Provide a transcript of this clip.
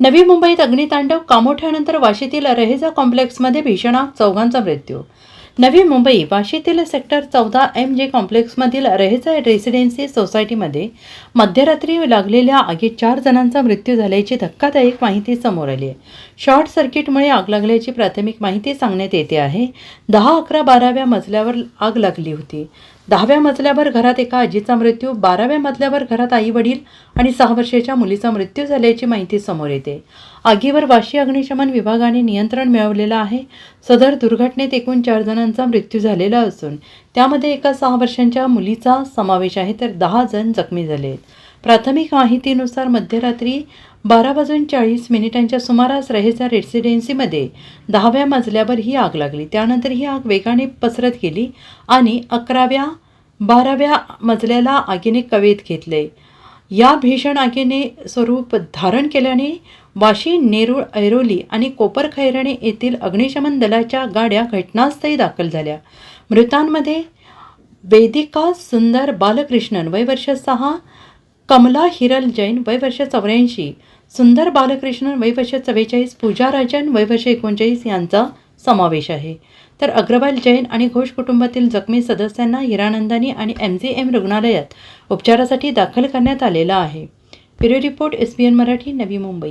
नवी मुंबईत अग्नितांडव कामोठ्यानंतर वाशीतील रहेजा कॉम्प्लेक्समध्ये भीषण आग चौघांचा मृत्यू नवी मुंबई वाशीतील सेक्टर चौदा एम जे कॉम्प्लेक्समधील रहेजा रेसिडेन्सी सोसायटीमध्ये मध्यरात्री लागलेल्या आगीत चार जणांचा मृत्यू झाल्याची धक्कादायक माहिती समोर आली आहे. शॉर्ट सर्किटमुळे आग लागल्याची प्राथमिक माहिती सांगण्यात येते आहे. दहा अकरा बाराव्या मजल्यावर आग लागली होती. दहाव्या मजल्यावर घरात एका आजीचा मृत्यू बाराव्या मजल्यावर घरात आई वडील आणि सहा वर्षाच्या मुलीचा मृत्यू झाल्याची माहिती समोर येते. आगीवर वाशी अग्निशमन विभागाने नियंत्रण मिळवलेलं आहे. सदर दुर्घटनेत एकूण चार जणांचा मृत्यू झालेला असून त्यामध्ये एका सहा वर्षांच्या मुलीचा समावेश आहे तर दहा जण जखमी झाले आहेत प्राथमिक माहितीनुसार मध्यरात्री बारा वाजून चाळीस मिनिटांच्या सुमारास रहेजा रेसिडेन्सीमध्ये दहाव्या मजल्यावर ही आग लागली. त्यानंतर ही आग वेगाने पसरत गेली आणि अकराव्या बाराव्या मजल्याला आगीने कवेत घेतले. या भीषण आगीने स्वरूप धारण केल्याने वाशी नेरूळ ऐरोली आणि कोपरखैरणे येथील अग्निशमन दलाच्या गाड्या घटनास्थळी दाखल झाल्या. मृतांमध्ये वेदिका सुंदर बालकृष्णन वय वर्ष सहा कमला हिरल जैन वय वर्ष चौऱ्याऐंशी सुंदर बालकृष्णन वय वर्ष चव्वेचाळीस पूजा राजन वय वर्ष एकोणचाळीस यांचा समावेश आहे. तर अग्रवाल जैन आणि घोष कुटुंबातील जखमी सदस्यांना हिरानंदानी आणि एम जी एम रुग्णालयात उपचारासाठी दाखल करण्यात आलेला आहे. Bureau report S B N Marathi Navi Mumbai.